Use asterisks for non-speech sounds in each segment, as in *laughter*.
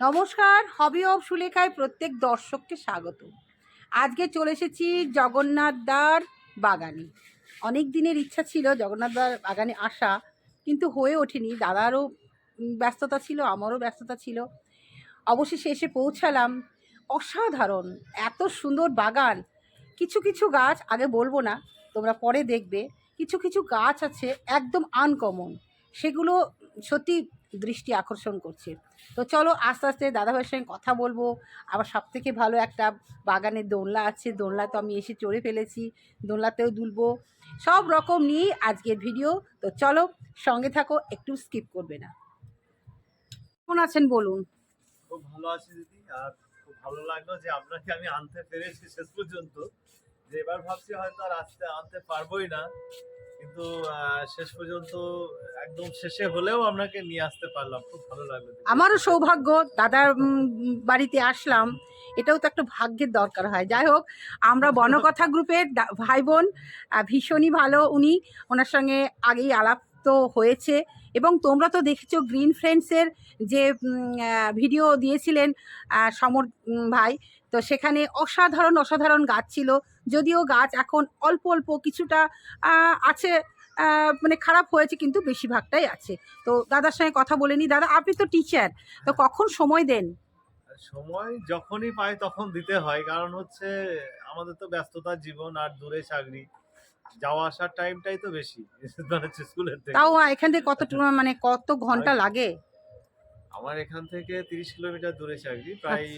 নমস্কার, hobby of সুলেখায় প্রত্যেক দর্শককে স্বাগত। আজকে চলে এসেছি জগন্নাথ দার বাগানে। অনেক দিনের ইচ্ছা ছিল জগন্নাথ দার বাগানে আসা, কিন্তু হয়ে ওঠেনি। দাদারও ব্যস্ততা ছিল, আমারও ব্যস্ততা ছিল। অবশেষে এসে পৌঁছালাম। অসাধারণ, এত সুন্দর বাগান। কিছু কিছু গাছ, আগে বলব না, তোমরা পরে দেখবে। কিছু কিছু গাছ আছে একদম আনকমন সেগুলো সত্যি দৃষ্টি আকর্ষণ করছে। তো চলো আস্তে আস্তে দাদাভাইয়ের সঙ্গে কথা বলব। আবার সব থেকে ভালো একটা বাগানের দোলনা আছে। দোলনা তো আমি এসে চড়ে ফেলেছি। দোলনাতেও দুলবো। সব রকম নিয়েই আজকের ভিডিও। তো চলো সঙ্গে থাকো, একটু স্কিপ করবে না। কেমন আছেন বলুন? খুব ভালো আছি দিদি। আর খুব ভালো লাগল যে আপনাকে আমি আনতে পেরেছি শেষ পর্যন্ত। এবার ভাবছি হয়তো আর আসতে, আনতে পারবোই না। কিন্তু শেষ পর্যন্ত একদম শেষে হলেও আপনাকে নিয়ে আসতে পারলাম। খুব ভালো লাগল আমারও সৌভাগ্য, দাদার বাড়িতে আসলাম। এটাও তো একটা ভাগ্যের দরকার হয়। যাই হোক, আমরা বনকথা গ্রুপের ভাই বোন ভীষণই ভালো উনি। ওনার সঙ্গে আগেই আলাপ তো হয়েছে। এবং তোমরা তো দেখেছ গ্রিন ফ্রেন্ডসের যে ভিডিও দিয়েছিলেন সমর ভাই। তো সেখানে অসাধারণ অসাধারণ গাছ ছিল। যদিও গাছ এখন অল্প অল্প কিছুটা আছে মানে খারাপ হয়েছে কিন্তু বেশিরভাগটাই আছে। তো দাদার সঙ্গে কথা বলে নি। দাদা আপনি তো টিচার তো কখন সময় দেন? সময় যখনই পাই তখন দিতে হয়। কারণ হচ্ছে আমাদের তো ব্যস্ততার জীবন আর দূরে চাকরি। যাওয়া আসার টাইমটাই তো বেশি। *laughs* মানে স্কুলের তাও এখান থেকে কত মানে কত ঘণ্টা লাগে? আমার এখান থেকে তিরিশ কিলোমিটার দূরে চাকরি প্রায়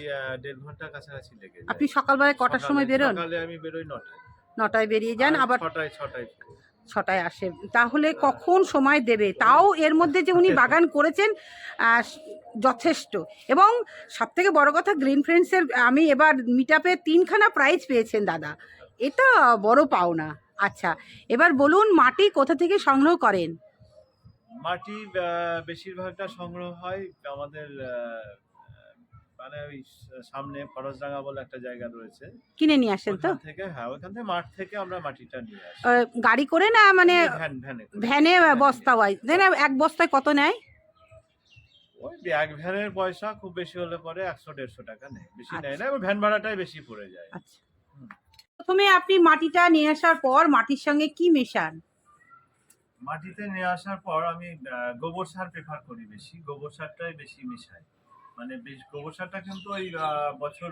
দেড় ঘণ্টার কাছাকাছি লেগে যায়। আচ্ছা। আপনি সকালবেলায় কটার সময় বেরোন? সকালে আমি বেরোই নটায়। নটায় বেরিয়ে যান আবার ছটায় ছটায়। ছটায় আসে। তাহলে কখন সময় দেবে? তাও এর মধ্যে যে উনি বাগান করেছেন যথেষ্ট। এবং সব থেকে বড় কথা গ্রিন ফ্রেন্ডসের আমি এবার মিট আপে তিনখানা প্রাইজ পেয়েছেন দাদা। এটা বড় পাওনা। আচ্ছা এবার বলুন মাটি কোথা থেকে সংগ্রহ করেন? মাটি বেশিরভাগটা সংগ্রহ হয় আমাদের মানে ওই সামনে ফরজডাঙ্গা বলে একটা জায়গা রয়েছে। কিনে নিয়ে আসেন তো? থেকে হ্যাঁ ওখান থেকে মাঠ থেকে আমরা মাটিটা নিয়ে আসি। গাড়ি করে না মানে ভ্যান বস্তা হয়? তাই না এক বস্তায় কত নেয়? ওই এক ভ্যানের পয়সা খুব বেশি হলে পরে একশো দেড়শো টাকা নেয়। বেশি নেয় আচ্ছা। না এবং ভ্যান ভাড়াটাই বেশি পড়ে যায়। আচ্ছা। প্রথমে আপনি মাটিটা নিয়ে আসার পর মাটির সঙ্গে কি মেশান? মাটিতে নিয়ে আসার পর আমি গোবর সার প্রেফার করি বেশি। গোবর সারটাই বেশি মিশাই। মানে বেশ গোবর সারটা কিন্তু ওই বছর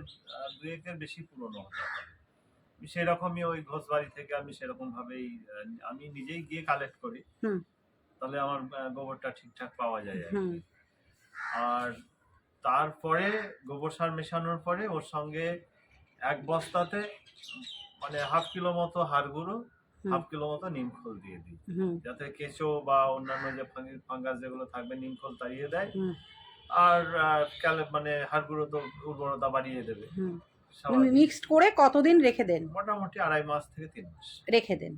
দুয়েকের বেশি পুরনো হতে পারে। আমি সেরকমই ওই ঘোষবাড়ি থেকে আমি সেরকম ভাবেই আমি নিজেই গিয়ে কালেক্ট করি। তাহলে আমার গোবরটা ঠিকঠাক পাওয়া যায় আর তারপরে গোবর সার মেশানোর পরে ওর সঙ্গে এক বস্তাতে মানে হাফ কিলো মতো হাড় গুঁড়ো। হাফ কিলো মতো নিমখোল দিয়ে দিই। যাতে কেঁচো বা অন্যান্য যে ফাঙ্গাস যেগুলো থাকবে নিমখোল তাড়িয়ে দেয়। আর ক্যালে মানে হাড়গুঁড়ো তো উর্বরতা বাড়িয়ে দেবে। মিক্সড করে কতদিন রেখে দেন? মোটামুটি আড়াই মাস থেকে তিন মাস। রেখে দেন।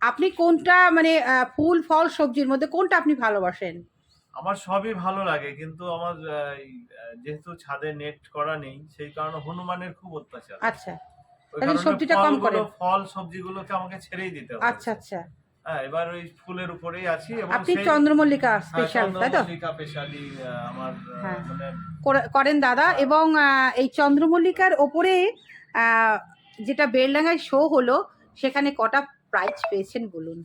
আপনি কোনটা মানে ফুল ফল সবজির মধ্যে কোনটা আপনি ভালোবাসেন? আমার সবই ভালো লাগে কিন্তু আমার যেহেতু ছাদে নেট করা নেই সেই কারণে হনুমানের খুব অত্যাচার। আচ্ছা। তাহলে সবজিটা কম করে। ফল সবজিগুলোকে আমাকে ছেড়েই দিতে হবে। আচ্ছা আচ্ছা। হ্যাঁ এবার ওই ফুলের উপরেই আছি এবং আপনি চন্দ্রমল্লিকা হ্যাঁ, স্পেশাল তাই তো? চন্দ্রমল্লিকা স্পেশালি আমার হ্যাঁ। মানে করেন দাদা এবং এই চন্দ্রমল্লিকার ওপরে যেটা বেলডাঙ্গায় শো হলো সেখানে কটা প্রাইজ পেয়েছেন বলুন?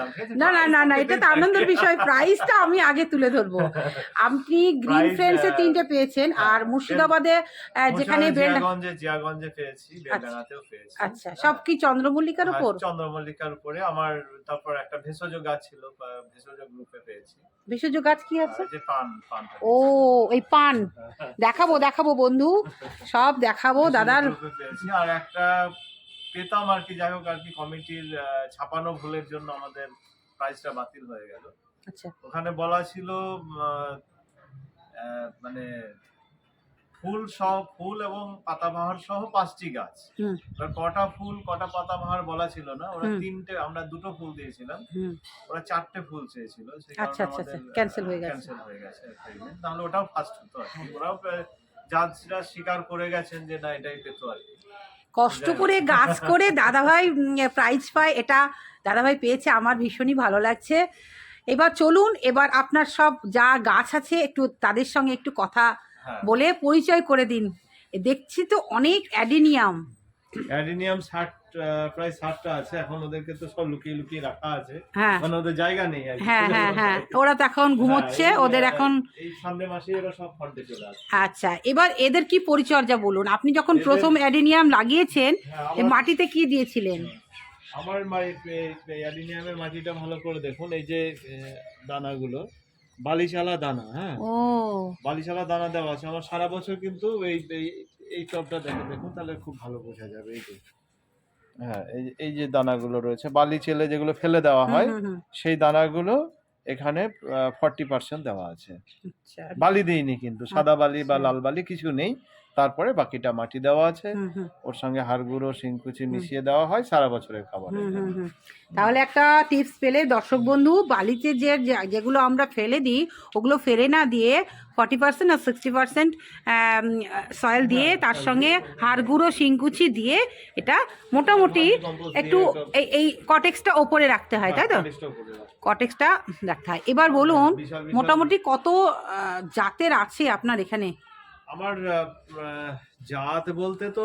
না? না না না না এটা তো আনন্দের বিষয়। প্রাইজটা আমি আগে তুলে ধরবো। *laughs* আপনি গ্রিন ফ্রেন্ডস এর তিনটে পেয়েছেন আর হ্যাঁ, মুর্শিদাবাদে যেখানে জিয়াগঞ্জে জিয়াগঞ্জে পেয়েছি বেলডাঙ্গাতেও পেয়েছি। আচ্ছা সব কি চন্দ্রমল্লিকার উপর? চন্দ্রমল্লিকার উপরে। আমার তারপর একটা ভেষজ গাছ ছিল ভেষজ গ্রুপে পেয়েছি। ভেষজ গাছ কি আছে? যে পান পান ও এই পান। দেখাবো দেখাবো বন্ধু। সব দেখাবো দাদার আর একটা পেতাম আর কি যাই হোক আর কি কমিটির ছাপানো ভুলের জন্য আমাদের প্রাইসটা বাতিল হয়ে গেল। আচ্ছা। ওখানে বলা ছিল মানে ফুল সহ ফুল এবং পাতাবাহার সহ পাঁচটি গাছ। এবার কটা ফুল কটা পাতাবাহার বলা ছিল না ওরা তিনটে আমরা দুটো ফুল দিয়েছিলাম। ওরা চারটে ফুল চেয়েছিল আচ্ছা, আচ্ছা, আচ্ছা, হয়ে গেছে। ক্যান্সেল হয়ে গেছে তাহলে ওটাও ফার্স্ট হতো আর কি। ওরাও জাজরা স্বীকার করে গেছেন যে না এটাই পেতো আর কি। কষ্ট করে গাছ করে দাদাভাই প্রাইজ পায় এটা দাদাভাই পেয়েছে আমার ভীষণই ভালো লাগছে। এবার চলুন এবার আপনার সব যা গাছ আছে একটু তাদের সঙ্গে একটু কথা হ্যাঁ। বলে পরিচয় করে দিন। দেখছি তো অনেক অ্যাডিনিয়াম। অ্যাডিনিয়াম ষাট প্রায় ষাটটা আছে। এখন ওদেরকে তো সব লুকিয়ে লুকিয়ে রাখা আছে। হ্যাঁ। মানে ওদের জায়গা নেই হ্যাঁ হ্যাঁ হ্যাঁ। ওরা তো এখন ঘুমোচ্ছে। হ্যাঁ, ওদের এখন এই সামনে মাসে এরা সব ফন্টে চলে আসে আচ্ছা এবার এদের কি পরিচর্যা বলুন? আপনি যখন প্রথম অ্যাডিনিয়াম লাগিয়েছেন হ্যাঁ, মাটিতে কি দিয়েছিলেন? আমার অ্যাডিনিয়ামের মাটিটা ভালো করে দেখুন। এই যে দানাগুলো। বালিশালা দানা হ্যাঁ। ও। বালিশালা দানা দেওয়া আছে। আমার সারা বছর কিন্তু এই এই- টবটা দেখে দেখুন তাহলে খুব ভালো বোঝা যাবে। এই যে হ্যাঁ এই যে- এই যে দানাগুলো রয়েছে বালি চেলে যেগুলো ফেলে দেওয়া হয়। সেই দানাগুলো এখানে ফর্টি পার্সেন্ট দেওয়া আছে আচ্ছা বালি দিইনি কিন্তু সাদা বালি বা আচ্ছা। লাল বালি কিছু নেই তারপরে বাকিটা মাটি দেওয়া আছে। ওর সঙ্গে হাড় গুঁড়ো শিংকুচি মিশিয়ে দেওয়া হয় সারা বছরের খাবার। তাহলে একটা টিপস পেলে দর্শক বন্ধু বালিতে যে যেগুলো আমরা ফেলে দিই ওগুলো ফেলে না দিয়ে ফর্টি পার্সেন্ট আর সিক্সটি পার্সেন্ট সয়েল দিয়ে হ্যাঁ, তার সঙ্গে দিয়ে, হাড় গুঁড়ো শিংকুচি দিয়ে এটা মোটামুটি একটু এই এই কটেক্সটা ওপরে রাখতে হয় তাই তো? হ্যাঁ, করে রাখা। কটেক্সটা রাখতে হয়। এবার বলুন বিশাল বিশাল- মোটামুটি কত জাতের আছে আপনার এখানে? আমার জাত বলতে তো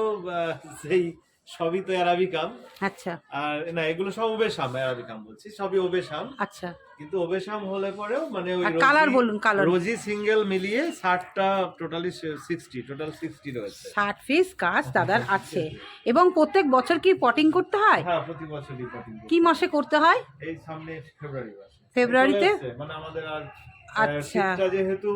সেই সবই তো অ্যারাবিকাম আচ্ছা। আর না এগুলো সব ওবেশাম অ্যারাবিকাম বলছি সবই ওবেশাম আচ্ছা। কিন্তু ওবেশাম হলে পরেও মানে ওই কালার বলুন কালার রোজি সিঙ্গেল মিলিয়ে ষাটটা টোটালি সিক্সটি টোটাল সিক্সটি রয়েছে। ষাট পিস কাজ দাদার *laughs* আছে। এবং প্রত্যেক বছর কি পটিং করতে হয়? হ্যাঁ প্রতি বছরই পটিং কি মাসে করতে হয়? এই সামনে ফেব্রুয়ারি মাসে। ফেব্রুয়ারিতে? মানে আমাদের আর আচ্ছা। যেহেতু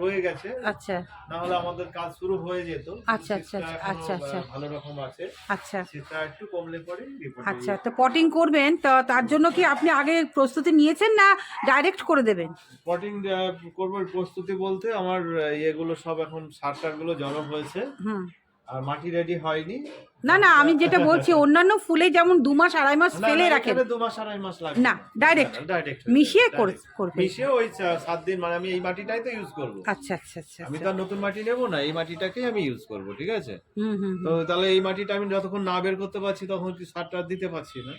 রয়ে গেছে আচ্ছা। না হলে আমাদের কাজ শুরু হয়ে যেত। আচ্ছা, আচ্ছা, আচ্ছা, আচ্ছা। ভালো রকম আছে। আচ্ছা। শীতটা একটু কমলে পরে আচ্ছা তো পটিং করবেন তো তার জন্য কি আপনি আগে প্রস্তুতি নিয়েছেন না ডাইরেক্ট করে দেবেন? পটিং করব প্রস্তুতি বলতে আমার ইয়েগুলো সব এখন সার টারগুলো জড়ো হয়েছে। হুম। আর মাটি রেডি হয়নি। না না আমি যেটা বলছি *laughs* অন্যান্য ফুলে যেমন দু মাস আড়াই মাস ফেলে না, রাখেন। দু মাস আড়াই মাস লাগবে। না, ডাইরেক্ট ডাইরেক্ট মিশিয়ে করে-। মিশিয়ে ওই সাত দিন মানে আমি এই মাটিটাই তো ইউজ করব। আচ্ছা আচ্ছা আচ্ছা আমি তো আচ্ছা। আর নতুন মাটি নেব না এই মাটিটাকেই আমি ইউজ করব ঠিক আছে? হুম হুম। তো তাহলে এই মাটিটা আমি যতক্ষণ না বের করতে পারছি তখন কি সারটা দিতে পারছি না।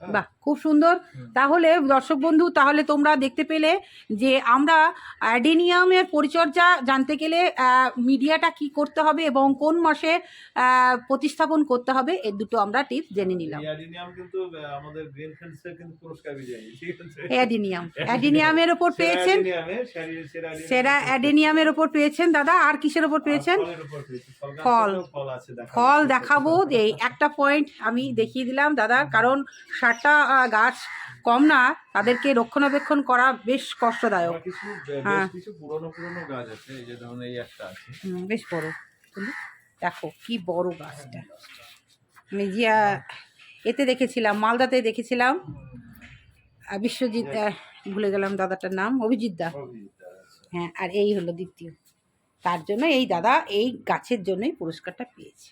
বাহ খুব সুন্দর। তাহলে দর্শক বন্ধু তাহলে তোমরা দেখতে পেলে যে আমরা অ্যাডেনিয়ামের পরিচর্যা জানতে গেলে মিডিয়াটা কি করতে হবে এবং কোন মাসে প্রতিস্থাপন করতে হবে এর দুটো আমরা টিপস জেনে নিলাম। অ্যাডিনিয়াম *laughs* অ্যাডিনিয়ামের ওপর পেয়েছেন? সেরা- সেরা অ্যাডিনিয়াম সেরা অ্যাডেনিয়ামের ওপর পেয়েছেন দাদা? আর কিসের ওপর পেয়েছেন। ফল। ফল। দেখাবো। এই একটা পয়েন্ট আমি দেখিয়ে দিলাম দাদা কারণ ষাটটা গাছ কম না তাদেরকে রক্ষণাবেক্ষণ করা বেশ কষ্টদায়ক। হ্যাঁ। বেশ বড়? দেখো কি বড় গাছটা। আমি যে আহ, এতে দেখেছিলাম মালদাতে দেখেছিলাম। বিশ্বজিৎ ভুলে গেলাম দাদাটার নাম অভিজিৎ দা। হ্যাঁ আর এই হলো দ্বিতীয়। তার জন্য এই দাদা এই গাছের জন্যই পুরস্কারটা পেয়েছে।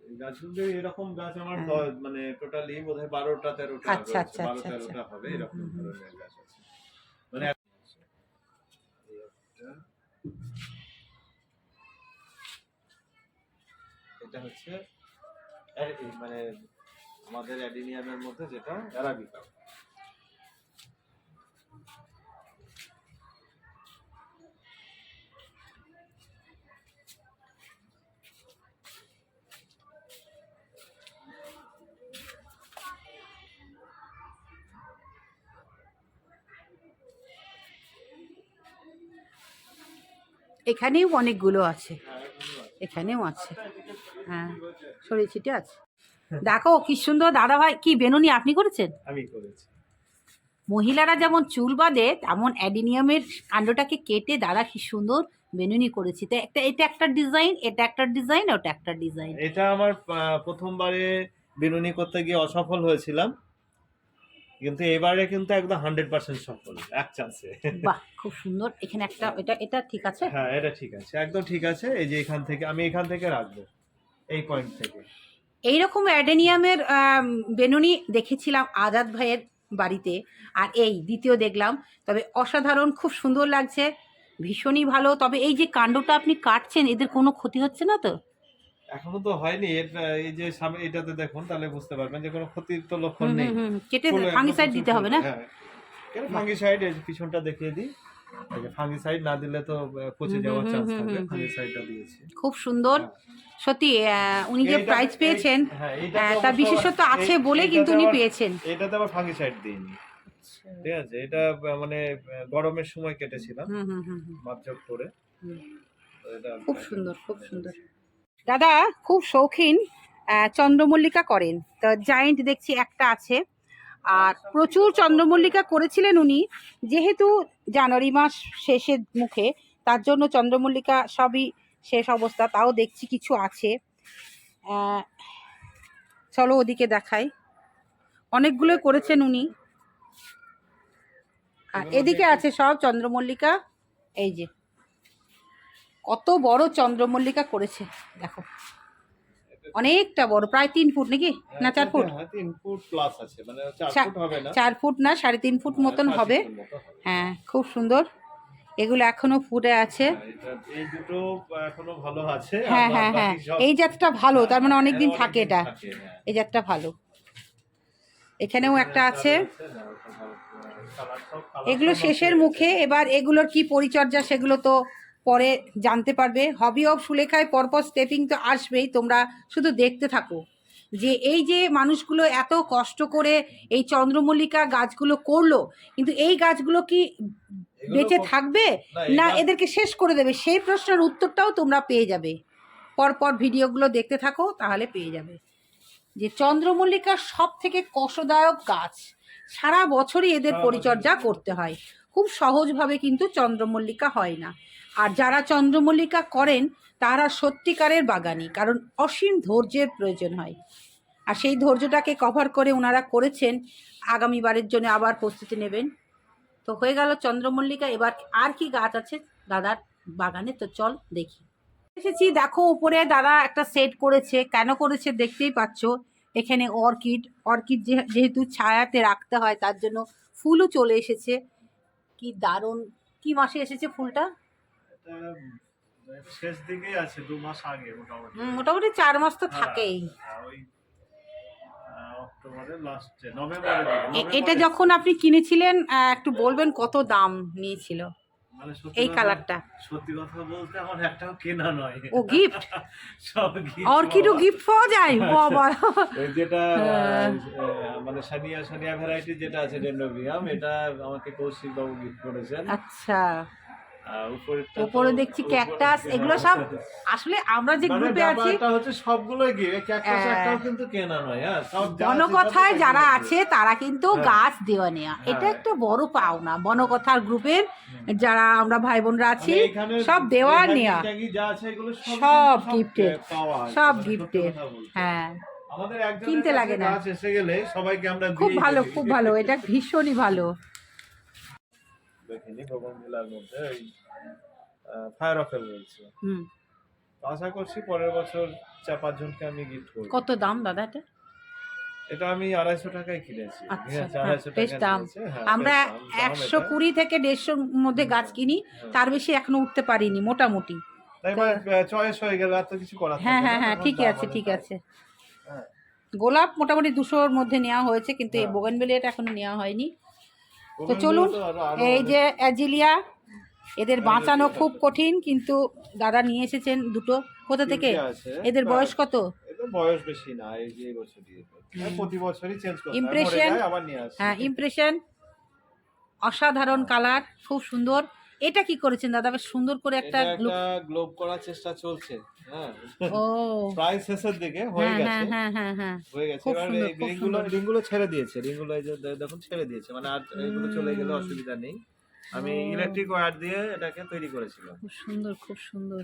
এই গাছগুলো এরকম গাছ আমার হ্যাঁ। মানে টোটালি বোধহয় বারোটা তেরোটা আচ্ছা, আচ্ছা, বারো আচ্ছা, তেরোটা আচ্ছা। হবে এরকম। ধরনের গাছ আছে মানে। এটা হচ্ছে মানে আমাদের অ্যাডিনিয়ামের মধ্যে যেটা অ্যারাবিকা এখানেও অনেকগুলো আছে। এখানেও আছে। হ্যাঁ। ছড়িয়ে ছিটে আছে। দেখো কি সুন্দর দাদা ভাই কি বেনুনি আপনি করেছেন? আমি করেছি। মহিলারা যেমন চুল বাঁধে তেমন অ্যাডিনিয়ামের কাণ্ডটাকে কেটে দাদা কি সুন্দর বেনুনি করেছি। তো একটা এটা একটা ডিজাইন এটা একটা ডিজাইন ওটা একটা ডিজাইন। এটা আমার প্রথমবারে বেনুনি করতে গিয়ে অসফল হয়েছিলাম। কিন্তু এবারে কিন্তু একদম হান্ড্রেড পার্সেন্ট সফল এক চান্সে বাহ খুব সুন্দর। এখানে একটা এটা এটা ঠিক আছে? হ্যাঁ এটা ঠিক আছে। একদম ঠিক আছে। এই যে এখান থেকে আমি এখান থেকে রাখব এই পয়েন্ট থেকে। এইরকম অ্যাডেনিয়ামের বেনুনি দেখেছিলাম আজাদ ভাইয়ের বাড়িতে আর এই দ্বিতীয় দেখলাম। তবে অসাধারণ খুব সুন্দর লাগছে। ভীষণই ভালো। তবে এই যে কাণ্ডটা আপনি কাটছেন এদের কোনো ক্ষতি হচ্ছে না তো? এখনও তো হয়নি। এর এই যে সামনে এটাতে দেখুন তাহলে বুঝতে পারবেন যে কোনো ক্ষতির তো লক্ষণ নেই। কেটে ফাঙ্গিসাইড দিতে হবে না? হ্যাঁ। কেন ফাঙ্গিসাইড? এই পিছনটা দেখিয়ে দিই। ফাঙ্গিসাইড না দিলে তো পচে যাওয়ার চান্স থাকবে। ফাঙ্গিসাইডটা দিয়েছি। খুব সুন্দর। সত্যি উনি যে প্রাইজ পেয়েছেন হ্যাঁ, তার বিশেষত্ব আছে বলে কিন্তু উনি পেয়েছেন। এটাতে আবার ফাঙ্গিসাইড দিইনি। ঠিক আছে এটা মানে গরমের সময় কেটেছিলাম। মাপজোক করে। এটা খুব সুন্দর খুব সুন্দর। দাদা, খুব শৌখিন চন্দ্রমল্লিকা করেন। তো জায়েন্ট দেখছি একটা আছে। আর প্রচুর চন্দ্রমল্লিকা করেছিলেন উনি। যেহেতু জানুয়ারি মাস শেষের মুখে, তার জন্য চন্দ্রমল্লিকা সবই শেষ অবস্থা, তাও দেখছি কিছু আছে। চলো ওদিকে দেখাই। অনেকগুলো করেছেন উনি। আর এদিকে আছে সব চন্দ্রমল্লিকা। এই যে কত বড় চন্দ্রমল্লিকা করেছে দেখো অনেকটা বড় প্রায় তিন ফুট নাকি না চার ফুট হ্যাঁ মানে চার ফুট না সাড়ে তিন ফুট মতন হবে। হ্যাঁ খুব সুন্দর এগুলো এখনও ফুটে আছে হ্যাঁ, হ্যাঁ হ্যাঁ হ্যাঁ এই জাতটা ভালো তার মানে অনেক দিন হ্যাঁ, থাকে এটা হ্যাঁ। এই জাতটা ভালো এখানেও একটা আছে এগুলো শেষের মুখে এবার এগুলোর কি পরিচর্যা সেগুলো তো পরে জানতে পারবে। হবি অফ সুলেখায় পরপর স্টেপিং তো আসবেই তোমরা শুধু দেখতে থাকো। যে এই যে মানুষগুলো এত কষ্ট করে এই চন্দ্রমল্লিকা গাছগুলো করল কিন্তু এই গাছগুলো কি বেঁচে থাকবে? না, এদেরকে শেষ করে দেবে? সেই প্রশ্নের উত্তরটাও তোমরা পেয়ে যাবে। পরপর ভিডিওগুলো দেখতে থাকো তাহলে পেয়ে যাবে। যে চন্দ্রমল্লিকা সব থেকে কষ্টদায়ক গাছ সারা বছরই এদের পরিচর্যা করতে হয়। খুব সহজভাবে কিন্তু চন্দ্রমল্লিকা হয় না। আর যারা চন্দ্রমল্লিকা করেন, তারা সত্যিকারের বাগানি, কারণ অসীম ধৈর্যের প্রয়োজন হয়। আর সেই ধৈর্যটাকে কভার করে ওনারা করেছেন, আগামীবারের জন্য আবার প্রস্তুতি নেবেন। তো হয়ে গেল চন্দ্রমল্লিকা, এবার আর কি গাছ আছে দাদার বাগানে? তো চল দেখি। এসেছি, দেখো উপরে দাদা একটা সেট করেছে। কেন করেছে দেখতেই পাচ্ছ? এখানে অর্কিড অর্কিড যেহেতু ছায়াতে রাখতে হয়, তার জন্য ফুলও চলে এসেছে। কি দারুণ, কি মাসে এসেছে ফুলটা? এটা শেষ দিকে আছে দু মাস আগে মোটামুটি। মোটামুটি চার মাস তো হ্যাঁ, থাকেই। হ্যাঁ, ওই অক্টোবরের লাস্টে নভেম্বরের দিকে, এ- নভেম্বরে- এটা যখন আপনি কিনেছিলেন একটু বলবেন কত দাম নিয়েছিল? মানে এই কালারটা সত্যি কথা বলতে আমার একটাও কেনা নয়। ও গিফট *laughs* সব gift অর্কিডও। গিফট পাওয়া যায়? *laughs* বাবা। যেটা হ্যাঁ। মানে সানিয়া সানিয়া ভ্যারাইটি যেটা আছে ডেন্ড্রোবিয়াম এটা আমাকে কৌশিক বাবু গিফট করেছেন। আচ্ছা। উপরে দেখছি ক্যাকটাস এগুলো সব আসলে আমরা যে মানে গ্রুপে আছি হচ্ছে সবগুলোই ক্যাকটাস হ্যাঁ। একটাও কিন্তু কেনা নয় হ্যাঁ আছে বনকথায় যারা আছে তারা কিন্তু হ্যাঁ। গাছ দেওয়া নেওয়া এটা। একটা বড় পাওনা বনকথার গ্রুপের যারা আমরা ভাই বোনরা আছি মানে সব দেওয়া এই নেওয়া ট্যাগি যা আছে এগুলো সব আছে, সব মানে গিফটের হ্যাঁ আমাদের কিনতে লাগে না। এসে গেলে সবাইকে আমরা খুব ভালো খুব ভালো এটা *laughs* ভীষণই ভালো। দেখিনি মধ্যে ওই ফায়ার অফেল রয়েছে। আশা করছি পরের বছর চার পাঁচজনকে আমি গিফট করব। কত দাম দাদা এটা? এটা আমি আড়াইশো টাকায় কিনেছি। আচ্ছা, ঠিক আছে, হ্যাঁ, বেশ দাম। হ্যাঁ, আমরা একশো কুড়ি থেকে দেড়শোর মধ্যে গাছ কিনি হ্যাঁ। তার বেশি এখনও উঠতে পারিনি মোটামুটি। তাই চয়েস হয়ে গেল কিছু করার হ্যাঁ হ্যাঁ হ্যাঁ ঠিকই আছে ঠিক আছে। গোলাপ মোটামুটি দুশোর মধ্যে নেওয়া হয়েছে কিন্তু এই। বোগেনবেলিয়াটা এখনও নেওয়া হয়নি। তো চলুন এই যে অ্যাজিলিয়া এদের বাঁচানো খুব কঠিন কিন্তু দাদা নিয়ে এসেছেন দুটো। কোথা থেকে? এদের হ্যাঁ, বয়স কত? বয়স বেশি না এই যে বছরই প্রতি বছরই চেঞ্জ করতে হয়, আসে। হ্যাঁ ইমপ্রেশন অসাধারণ কালার খুব সুন্দর। এটা কি করেছেন দাদা? বেশ সুন্দর করে একটা গ্লোব করার চেষ্টা চলছে। হ্যাঁ ও। প্রায় শেষের দিকে হয়ে হ্যাঁ হ্যাঁ গেছে। হ্যাঁ হ্যাঁ হ্যাঁ। হয়ে গেছে। এবার এই রিংগুলো রিংগুলো ছেড়ে দিয়েছে। রিংগুলো এই যে দেখুন ছেড়ে দিয়েছে। মানে আর এগুলো চলে গেলে অসুবিধা নেই। আমি ইলেকট্রিক ওয়্যার দিয়ে এটাকে তৈরি করেছিলাম। খুব সুন্দর খুব সুন্দর।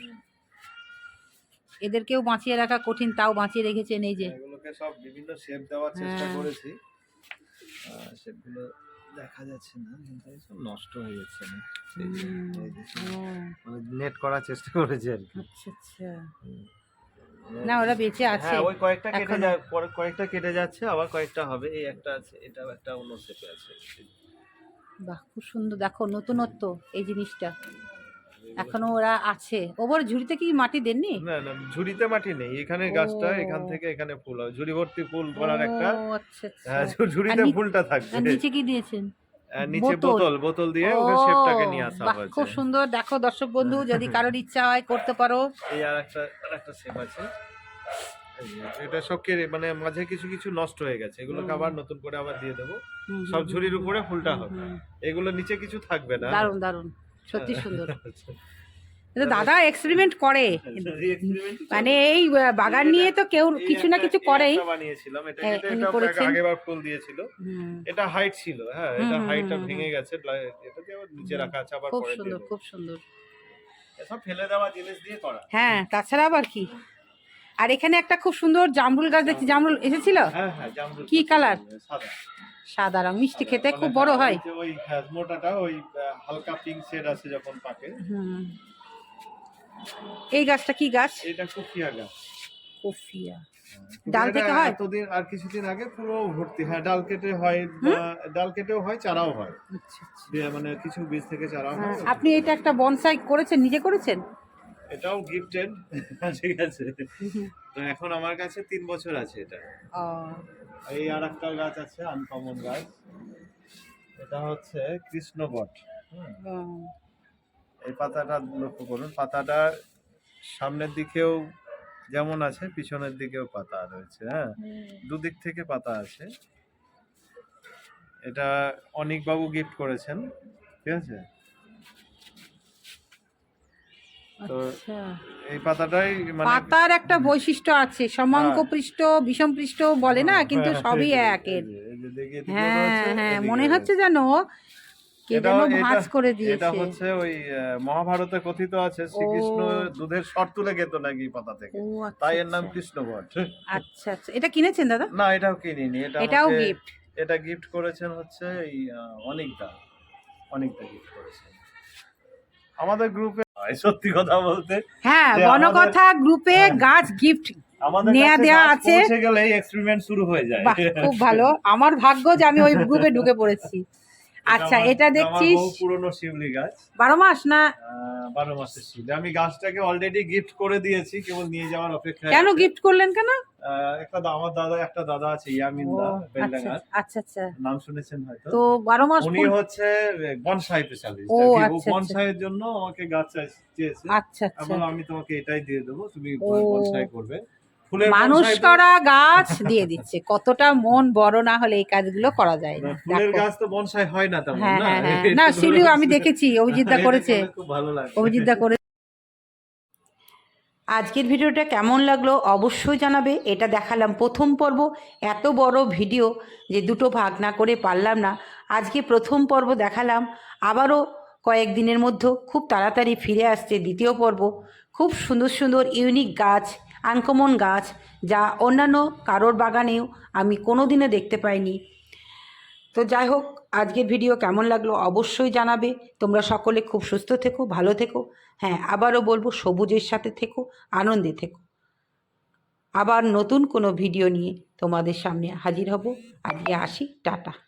এদেরকেও বাঁচিয়ে রাখা কঠিন তাও বাঁচিয়ে রেখেছেন এই যে। এগুলোকে সব বিভিন্ন শেপ দেওয়ার চেষ্টা হ্যাঁ। করেছি। শেপগুলো দেখা যাচ্ছে না কিন্তু সব নষ্ট হয়ে যাচ্ছে না। মানে নেট করার চেষ্টা করেছে আর কি। আচ্ছা আচ্ছা। না ওরা বেঁচে আছে। হ্যাঁ ওই কয়েকটা কেটে। যায় কয়েকটা কেটে যাচ্ছে আবার কয়েকটা হবে এই একটা আছে এটাও একটা অন্য শেপে আছে। বাহ খুব সুন্দর। দেখো নতুনত্ব এই জিনিসটা। এখনও ওরা আছে। ওপর ঝুড়িতে কি মাটি দেননি? না না ঝুড়িতে মাটি নেই। এখানে গাছটা এখান থেকে এখানে ফুল হয়। ঝুড়ি ভর্তি ফুল করার একটা আচ্ছা আচ্ছা। হ্যাঁ ঝুড়িতে ফুলটা থাকবে নিচে কি দিয়েছেন? নিচে বোতল। বোতল দিয়ে ওকে শেপটাকে নিয়ে আসা হয়েছে। খুব সুন্দর। দেখো দর্শক বন্ধু যদি কারোর ইচ্ছা হয় করতে পারো। এই আর একটা আর একটা শেপ আছে। এটা সব মানে মাঝে কিছু কিছু নষ্ট হয়ে গেছে। এগুলোকে আবার নতুন করে আবার দিয়ে দেবো। সব ঝুড়ির উপরে ফুলটা হবে। এগুলো নিচে কিছু থাকবে না। দারুণ দারুণ। সত্যি সুন্দর। দাদা এক্সপেরিমেন্ট করে। মানে এই বাগান নিয়ে তো কেউ কিছু না কিছু করেই। বানিয়েছিলাম। এটা হ্যাঁ, এটা উনি এটা করেছেন। আগেবার ফুল দিয়েছিল। এটা হাইট ছিল হ্যাঁ এটা হাইটটা ভেঙে গেছে এটা দিয়ে নিচে রাখা আছে আবার খুব সুন্দর খুব সুন্দর। এসব ফেলে দেওয়া জিনিস দিয়ে করা। হ্যাঁ তাছাড়া আবার কি? আর এখানে একটা খুব সুন্দর জামরুল গাছ দেখছি। জামরুল এসেছিল? হ্যাঁ হ্যাঁ জামরুল কি কালার? সাদা। সাদা রং মিষ্টি খেতে মানে খুব বড় হ্যাঁ, হয় ওই হ্যাঁ, মোটাটা ওই হালকা পিঙ্ক শেড আছে যখন পাকে। হুম। এই গাছটা কি গাছ? এটা কুফিয়া গাছ। কফিয়া। কিন্তু ডাল থেকে হয়? এতদিন আর কিছুদিন আগে পুরো ভর্তি হ্যাঁ ডাল কেটে হয় ডাল কেটেও হয় চারাও হয়। আচ্ছা আচ্ছা। মানে কিছু বীজ থেকে চারা হয়। হ্যাঁ, আপনি এটা একটা বনসাই করেছেন নিজে করেছেন? এটাও গিফটেড *laughs* ঠিক আছে। তো এখন আমার কাছে তিন বছর আছে এটা। এই আর একটা গাছ আছে আনকমন গাছ। এটা হচ্ছে কৃষ্ণবট। এই পাতাটা লক্ষ্য করুন পাতাটা সামনের দিকেও যেমন আছে পিছনের দিকেও পাতা রয়েছে হ্যাঁ? দুদিক থেকে পাতা আছে। এটা অনিক বাবু গিফট করেছেন ঠিক আছে? তো আচ্ছা। এই পাতাটাই মানে পাতার একটা বৈশিষ্ট্য আছে। সমাঙ্ক পৃষ্ঠ বিষম পৃষ্ঠ বলে না কিন্তু হ্যাঁ, সবই একের। হ্যাঁ হ্যাঁ মনে হচ্ছে। যেন কে যেন ভাঁজ এটা- করে এটা হচ্ছে ওই মহাভারতে কথিত আছে শ্রীকৃষ্ণ দুধের শর্ত তুলে খেত নাকি পাতা থেকে। আচ্ছা, তাই এর নাম আচ্ছা। কৃষ্ণবট আচ্ছা আচ্ছা। এটা কিনেছেন দাদা? না এটাও কিনিনি এটা এটাও গিফট এটা গিফট করেছেন হচ্ছে এই অনিকদা। অনিকদা গিফট করেছেন। আমাদের গ্রুপে সত্যি কথা বলতে। হ্যাঁ বনকথা গ্রুপে হ্যাঁ। গাছ গিফট নেয়া দেয়া আছে। পৌঁছে গেলে এক্সপেরিমেন্ট শুরু হয়ে যায়। খুব ভালো। আমার ভাগ্য যে আমি ওই গ্রুপে ঢুকে পড়েছি। আচ্ছা এটা দেখছিস? পুরনো শিউলি গাছ। বারো মাস না? বারো মাসের শিউলি। আমি গাছটাকে অলরেডি গিফট করে দিয়েছি কেবল নিয়ে যাওয়ার অপেক্ষা কেন গিফট করলেন কেন? একটা আমার দাদা একটা দাদা আছে ইয়ামিন দা আচ্ছা বেলডাঙ্গার। আচ্ছা আচ্ছা। নাম শুনেছেন হয়তো। তো বারো মাস উনি হচ্ছে বনসাই স্পেশালিস্ট ও, আচ্ছা, আচ্ছা। বনসাইয়ের জন্য আমাকে গাছ চেয়েছে আচ্ছা আচ্ছা। আমি তোমাকে এটাই দিয়ে দেবো তুমি বনসাই করবে। মানুষ করা গাছ দিয়ে দিচ্ছে। কতটা মন বড় না হলে এই কাজগুলো করা যায় না। ফুলের গাছ তো বনসাই হয় না তেমন হ্যাঁ না? হ্যাঁ হ্যাঁ। না *laughs* শিলিও আমি দেখেছি অভিজিৎদা *laughs* এটা করেছে। করলে খুব ভালো লাগে অভিজিৎদা করে আজকের ভিডিওটা কেমন লাগল অবশ্যই জানাবে। এটা দেখালাম প্রথম পর্ব। এত বড় ভিডিও যে দুটো ভাগ না করে পারলাম না। আজকে প্রথম পর্ব দেখালাম। আবারও কয়েকদিনের মধ্যে খুব তাড়াতাড়ি ফিরে আসছে দ্বিতীয় পর্ব। খুব সুন্দর সুন্দর ইউনিক গাছ আনকমন গাছ যা অন্যান্য কারোর বাগানেও আমি কোনো দিনও দেখতে পাইনি। তো যাই হোক, আজকের ভিডিও কেমন লাগল অবশ্যই জানাবে। তোমরা সকলে খুব সুস্থ থেকো, ভালো থেকো। হ্যাঁ আবারও বলব সবুজের সাথে থেকো, আনন্দে থেকো। আবার নতুন কোনো ভিডিও নিয়ে তোমাদের সামনে হাজির হব। আজকে আসি, টাটা।